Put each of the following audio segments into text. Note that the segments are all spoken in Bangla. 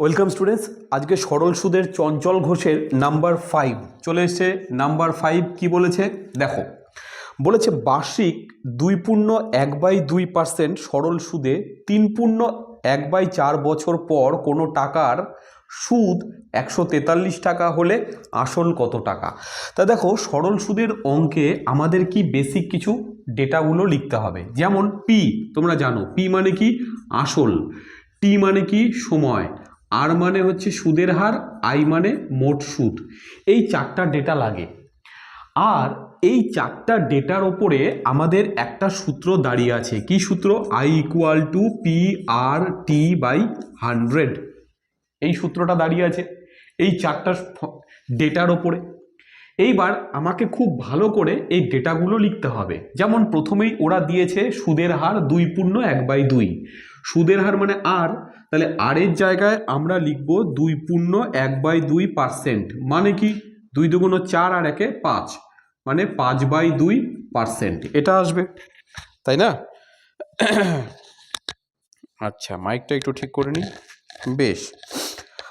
ওয়েলকাম স্টুডেন্টস, আজকে সরল সুদের চঞ্চল ঘোষের নাম্বার ফাইভ চলে এসছে নাম্বার ফাইভ কি বলেছে? দেখো, বলেছে বার্ষিক দুই পূর্ণ এক বাই দুই পার্সেন্ট সরল সুদে তিন পূর্ণ এক বাই চার বছর পর কোনো টাকার সুদ একশো তেতাল্লিশ টাকা হলে আসল কত টাকা? তা দেখো, সরল সুদের অঙ্কে আমাদের কি বেসিক কিছু ডেটাগুলো লিখতে হবে। যেমন পি তোমরা জানো পি মানে কি? আসল। টি মানে কি? সময়। আর মানে হচ্ছে সুদের হার, আই মানে মোট সুদ। এই চারটা ডেটা লাগে। আর এই চারটা ডেটার ওপরে আমাদের একটা সূত্র দাঁড়িয়ে আছে। কি সূত্র? I equal to P R T by hundred এই সূত্রটা দাঁড়িয়ে আছে, এই চারটা ডেটার ওপরে। এইবার আমাকে খুব ভালো করে এই ডেটাগুলো লিখতে হবে। যেমন প্রথমেই ওরা দিয়েছে সুদের হার দুই পূর্ণ এক বাই দুই। সুদের হার মানে আর, তাহলে আর এর জায়গায় আমরা লিখব দুই পূর্ণ এক বাই দুই পার্সেন্ট। মানে কি? দুই দুগুণ চার আর একে পাঁচ। মানে পাঁচ বাই দুই পার্সেন্ট। এটা আসবে। তাই না? আচ্ছা মাইকটা একটু ঠিক করে নিই। বেশ।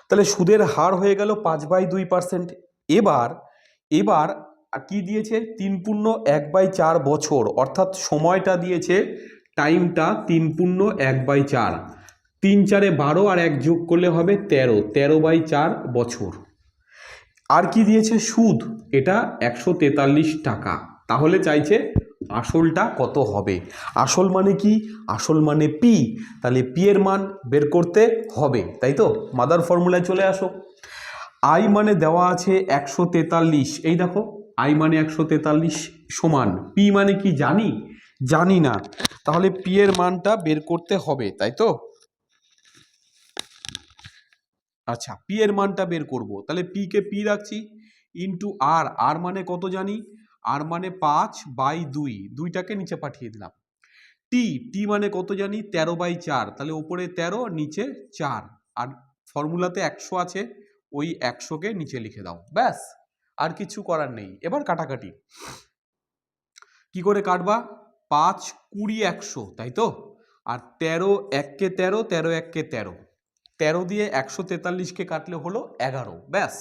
তাহলে সুদের হার হয়ে গেল পাঁচ বাই দুই পার্সেন্ট। এবার এবার কি দিয়েছে? তিন পূর্ণ এক বাই চার বছর। অর্থাৎ সময়টা দিয়েছে টাইমটা তিন পূর্ণ এক বাই চার। তিন চারে বারো আর এক যোগ করলে হবে তেরো। তেরো বাই চার বছর। আর কি দিয়েছে সুদ? এটা একশো তেতাল্লিশ টাকা। তাহলে চাইছে আসলটা কত হবে? আসল মানে কি? আসল মানে পি। তাহলে পি এর মান বের করতে হবে, তাই তো? মাদার ফর্মুলায় চলে আসো। আই মানে দেওয়া আছে একশো তেতাল্লিশ। এই দেখো, আই মানে একশো তেতাল্লিশ সমান। পি মানে কি জানি? জানি না। তাহলে পি এর মানটা বের করতে হবে, তাই তো? আচ্ছা পি এর মানটা বের করব। তাহলে পি কে পি রাখছি ইন্টু আর আর মানে কত জানি? আর মানে পাঁচ বাই দুই। দুইটাকে নিচে পাঠিয়ে দিলাম। টি টি মানে কত জানি? তেরো বাই চার। তাহলে ওপরে তেরো, নিচে চার। আর ফর্মুলাতে একশো আছে, ওই একশোকে নিচে লিখে দাও। ব্যাস, আর কিছু করার নেই। এবার কাটাকাটি। কি করে কাটবা? পাঁচ কুড়ি একশো, তাই তো? আর তেরো এককে তেরো তেরো এককে তেরো। তেরো দিয়ে একশো তেতাল্লিশকে কাটলে হলো এগারো। ব্যাস।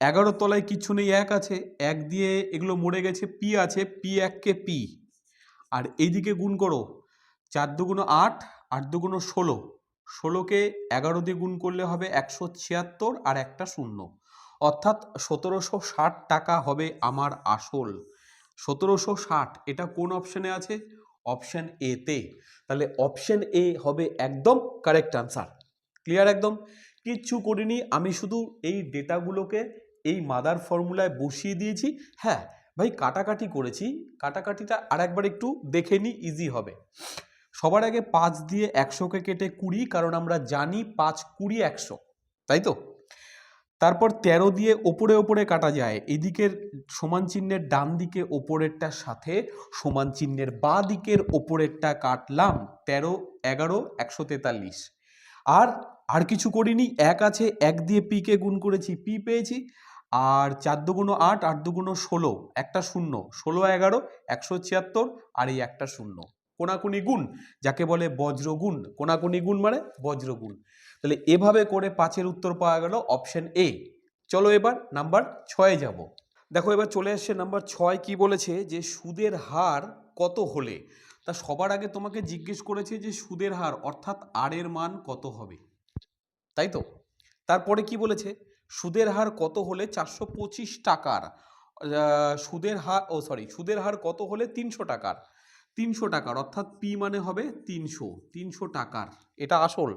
এগারো তলায় কিছু নেই, এক আছে। এক দিয়ে এগুলো মরে গেছে, পি আছে, পি এককে পি। আর এইদিকে গুণ করো, চার দুগুণ আট আট দুগুণ ষোলো। ষোলোকে এগারো দিয়ে গুণ করলে হবে একশো ছিয়াত্তর আর একটা শূন্য। অর্থাৎ সতেরোশো ষাট টাকা হবে আমার আসল। সতেরোশো ষাট, এটা কোন অপশানে আছে? অপশান এতে তাহলে অপশান এ হবে একদম কারেক্ট আনসার ক্লিয়ার একদম? কিচ্ছু করিনি, আমি শুধু এই ডেটাগুলোকে এই মাদার ফর্মুলায় বসিয়ে দিয়েছি। হ্যাঁ ভাই, কাটাকাটি করেছি। কাটাকাটিটা আর একবার একটু দেখে নিই ইজি হবে। সবার আগে পাঁচ দিয়ে একশোকে কেটে কুড়ি, কারণ আমরা জানি পাঁচ কুড়ি একশো। তাই তো? তারপর তেরো দিয়ে ওপরে ওপরে কাটা যায়। এদিকের সমান চিহ্নের ডান দিকে ওপরেরটার সাথে সমান চিহ্নের বা দিকের ওপরেরটা কাটলাম তেরো, এগারো, একশো তেতাল্লিশ। আর আর কিছু করিনি। এক আছে, এক দিয়ে পিকে গুণ করেছি, পি পেয়েছি। আর চার দুগুণ আট আট দুগুণ ষোলো, একটা শূন্য। ষোলো, এগারো, একশো ছিয়াত্তর, আর এই একটা শূন্য। কোনাকুনি গুণ, যাকে বলে বজ্রগুণ। কোনাকুনি গুণ মানে বজ্রগুণ। তাহলে এভাবে করে পাঁচের উত্তর পাওয়া গেল অপশন এ। চলো এবার নাম্বার ছয়ে যাব। দেখো এবার চলে আসছে নাম্বার ছয় কি বলেছে যে সুদের হার কত হলে? তা সবার আগে তোমাকে জিজ্ঞেস করেছে যে সুদের হার, অর্থাৎ আর এর মান কত হবে। তাই তো? তারপরে কি বলেছে? সুদের হার কত হলে চারশো পঁচিশ টাকার সুদের হার, ও সরি, সুদের হার কত হলে তিনশো টাকার? তিনশো টাকার, অর্থাৎ পি মানে হবে তিনশো তিনশো টাকার। এটা আসল।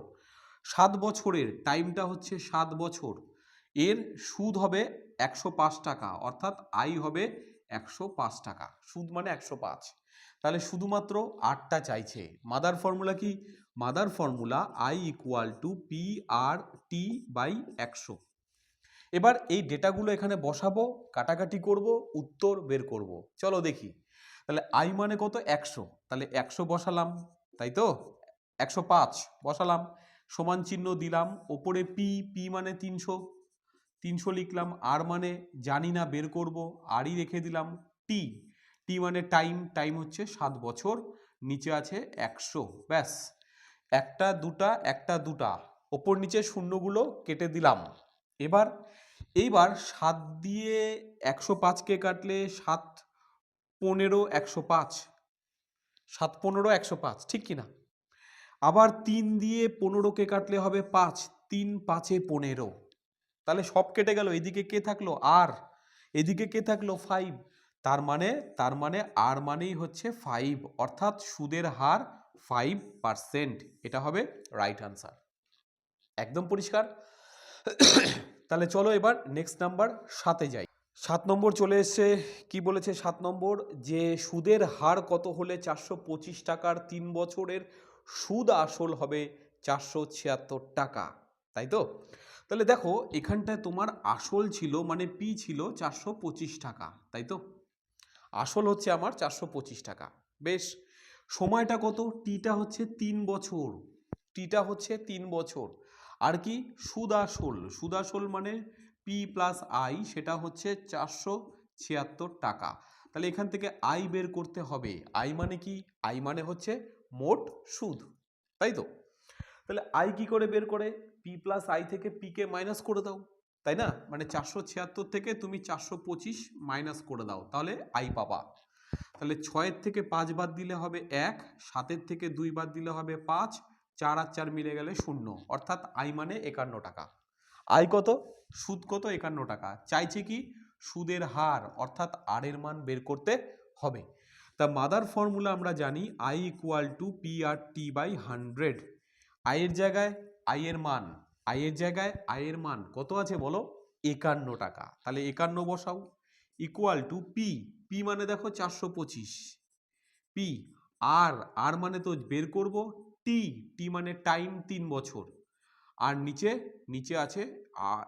সাত বছরের টাইমটা হচ্ছে সাত বছর। এর সুদ হবে একশো পাঁচ টাকা, অর্থাৎ আই হবে একশো পাঁচ টাকা। সুদ মানে একশো পাঁচ। তাহলে শুধুমাত্র আটটা চাইছে। মাদার ফর্মুলা কি? Mother formula I equal to P R T by একশো। এবার এই ডেটাগুলো এখানে বসাবো, কাটাকাটি করব, উত্তর বের করব। চলো দেখি। তাহলে আই মানে কত? একশো। তাহলে একশো বসালাম, তাই তো? একশো পাঁচ বসালাম, সমান চিহ্ন দিলাম, ওপরে পি পি মানে তিনশো। তিনশো লিখলাম আর মানে জানি না, বের করব আরই রেখে দিলাম টি টি মানে টাইম টাইম হচ্ছে সাত বছর, নিচে আছে একশো, ব্যাস। একটা, দুটা একটা, দুটা, ওপর নিচে শূন্যগুলো কেটে দিলাম। এবার, এইবার সাত দিয়ে একশো পাঁচকে কাটলে সাত পনেরো একশো পাঁচ। সাত পনেরো একশো পাঁচ, ঠিক কি না আবার তিন দিয়ে পনেরোকে কাটলে হবে পাঁচ, তিন পাঁচে পনেরো। তাহলে সব কেটে গেল, এদিকে কে থাকল? আর। এদিকে কে থাকল? ফাইভ তার মানে তার মানে আর মানেই হচ্ছে ফাইভ অর্থাৎ সুদের হার ফাইভ পার্সেন্ট এটা হবে রাইট আনসার একদম পরিষ্কার? তাহলে চলো এবার নেক্সট নাম্বার সাতে যাই। সাত নম্বর চলে এসছে, কি বলেছে সাত নম্বর? যে সুদের হার কত হলে চারশো পঁচিশ টাকার তিন বছরের সুদ আসল হবে চারশো ছিয়াত্তর টাকা, তাই তো? তাহলে দেখো, এখানটায় তোমার আসল ছিল মানে পি ছিল চারশো পঁচিশ টাকা, তাই তো? আসল হচ্ছে আমার চারশো পঁচিশ টাকা, বেশ। সময়টা কত? টিটা হচ্ছে তিন বছর, টিটা হচ্ছে তিন বছর। আর কি? সুদাসল সুদাসল মানে পি প্লাস আই সেটা হচ্ছে চারশো ছিয়াত্তর টাকা। তাহলে এখান থেকে আই বের করতে হবে। আই মানে কি? আই মানে হচ্ছে মোট সুদ। তাই তো? তাহলে আই কি করে বের করে? পি প্লাস আই থেকে পি কে মাইনাস করে দাও। তাই না? মানে চারশো ছিয়াত্তর থেকে তুমি চারশো পঁচিশ মাইনাস করে দাও। তাহলে আই পাবা। তাহলে ছয়ের থেকে পাঁচ বাদ দিলে হবে এক, সাতের থেকে দুই বাদ দিলে হবে পাঁচ, চার আর চার মিলে গেলে শূন্য। অর্থাৎ আই মানে একান্ন টাকা। আয় কত? সুদ কত? একান্ন টাকা। চাইছে কি? সুদের হার, অর্থাৎ আর এর মান বের করতে হবে। তা মাদার ফর্মুলা আমরা জানি I equal to P R T by hundred আয়ের জায়গায় আয়ের মান। আয়ের জায়গায় আয়ের মান কত আছে বলো? একান্ন টাকা। তাহলে একান্ন বসাও। ইকুয়াল টু পি পি মানে দেখো চারশো পঁচিশ। পি আর আর মানে তো বের করব? টি টি মানে টাইম তিন বছর। আর নিচে নিচে আছে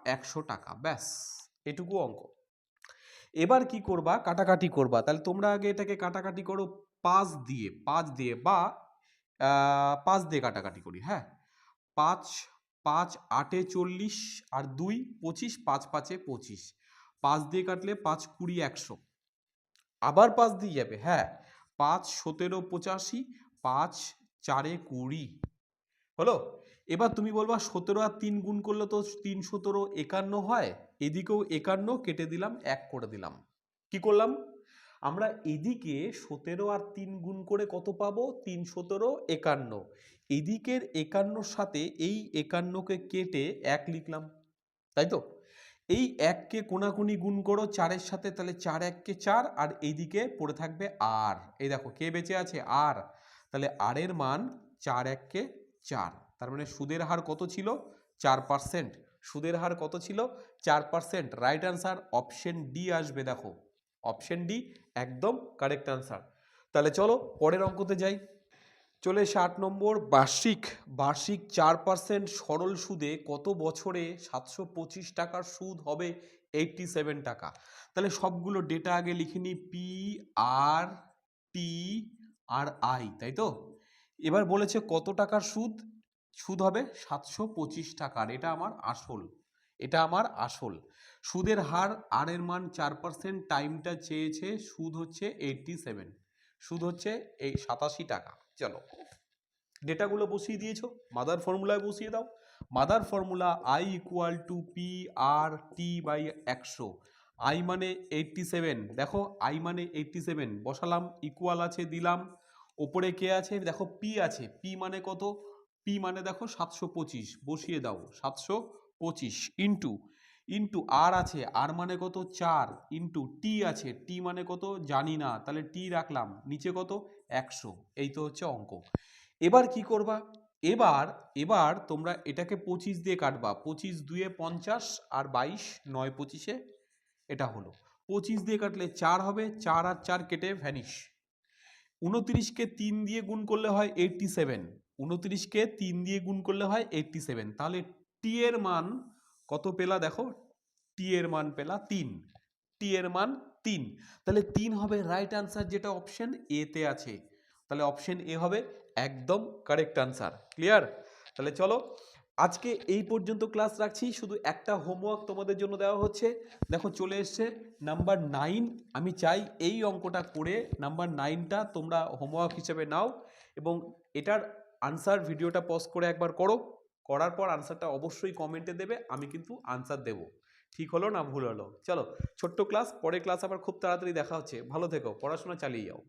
একশো টাকা। ব্যাস, এটুকু অঙ্ক। এবার কি করবা? কাটাকাটি করবা। তাহলে তোমরা আগে এটাকে কাটাকাটি করো, পাঁচ দিয়ে পাঁচ দিয়ে বা পাঁচ দিয়ে কাটাকাটি করি হ্যাঁ? পাঁচ পাঁচ, আটে চল্লিশ আর দুই, পঁচিশ, পাঁচ, পাঁচে পঁচিশ। পাঁচ দিয়ে কাটলে পাঁচ কুড়ি, একশো। আবার পাঁচ দিয়ে যাবে হ্যাঁ? পাঁচ, সতেরো, পঁচাশি, পাঁচ, চারে কুড়ি। হলো? এবার তুমি বলবা সতেরো আর তিন গুণ করলে তো তিন সতেরো একান্ন হয়, এদিকেও একান্ন কেটে দিলাম, এক করে দিলাম। কি করলাম? আমরা এদিকে সতেরো আর তিন গুণ করে কত পাবো? তিন সতেরো একান্ন। এদিকের একান্নর সাথে এই একান্নকে কেটে এক লিখলাম, তাই তো? এই এককে কোনাকুনি গুণ করো, চারের সাথে তাহলে চার এককে চার, আর এইদিকে পড়ে থাকবে আর। এই দেখো, কে বেঁচে আছে? আর। তাহলে আর এর মান চার এককে চার। তার মানে সুদের হার কত ছিল? চার পার্সেন্ট সুদের হার কত ছিল? চার percent right answer option D আসবে, দেখো। অপশন ডি একদম কারেক্ট আনসার তাহলে চলো পরের অঙ্কতে যাই। চলে আট নম্বর, বার্ষিক। বার্ষিক চার পার্সেন্ট সরল সুদে কত বছরে সাতশো পঁচিশ টাকার সুদ হবে? এইটটি সেভেন টাকা। তাহলে সবগুলো ডেটা আগে লিখে নিই। P R T R I তাই তো? এবার বলেছে কত টাকার সুদ? সুদ হবে সাতশো পঁচিশ টাকার, এটা আমার আসল, এটা আমার আসল। সুদের হার আর এর মান চার পার্সেন্ট টাইমটা চেয়েছে, সুদ হচ্ছে এইটটি সেভেন সুদ হচ্ছে এই সাতাশি টাকা। চলো, ডেটাগুলো বসিয়ে দিয়েছ মাদার ফর্মুলায় বসিয়ে দাও। Mother formula I equal to P R T by একশো আই মানে এইটটি সেভেন দেখো আই মানে এইটটি সেভেন বসালাম ইকুয়াল আছে, দিলাম, ওপরে কে আছে, দেখো পি আছে পি মানে কত? পি মানে দেখো সাতশো পঁচিশ, বসিয়ে দাও, সাতশো পঁচিশ ইন্টু ইন্টু আর আছে আর মানে কত? চার ইন্টু টি আছে টি মানে কত? জানি না, তাহলে টি রাখলাম, নিচে কত? একশো, এই তো হচ্ছে অঙ্ক। এবার কি করবা? এবার এবার তোমরা এটাকে পঁচিশ দিয়ে কাটবা, পঁচিশ দুয়ে পঞ্চাশ আর বাইশ নয় পঁচিশে, এটা হলো। পঁচিশ দিয়ে কাটলে চার হবে, চার আর চার কেটে ভ্যানিশ উনত্রিশকে তিন দিয়ে গুণ করলে হয় এইটটি সেভেন উনত্রিশকে তিন দিয়ে গুণ করলে হয় এইটটি সেভেন তাহলে টি এর মান কত পেলা দেখো? টি এর মান পেলা তিন। টি এর মান তিন। তাহলে তিন হবে রাইট আনসার যেটা অপশন এ তে আছে। তাহলে অপশন এ হবে একদম কারেক্ট আনসার ক্লিয়ার তাহলে চলো, আজকে এই পর্যন্ত ক্লাস রাখছি। শুধু একটা হোমওয়ার্ক তোমাদের জন্য দেওয়া হচ্ছে। দেখো চলে এসছে নাম্বার নাইন আমি চাই এই অঙ্কটা করে নাম্বার নাইনটা তোমরা হোমওয়ার্ক হিসেবে নাও এবং এটার আনসার ভিডিওটা পজ করে একবার করো। করার পর আনসারটা অবশ্যই কমেন্টে দেবে, আমি কিন্তু আনসার দেব। ঠিক হলো না ভুল হলো? চলো, ছোট্ট ক্লাস পরে ক্লাস আবার খুব তাড়াতাড়ি দেখা হচ্ছে। ভালো থেকো, পড়াশোনা চালিয়ে যাও।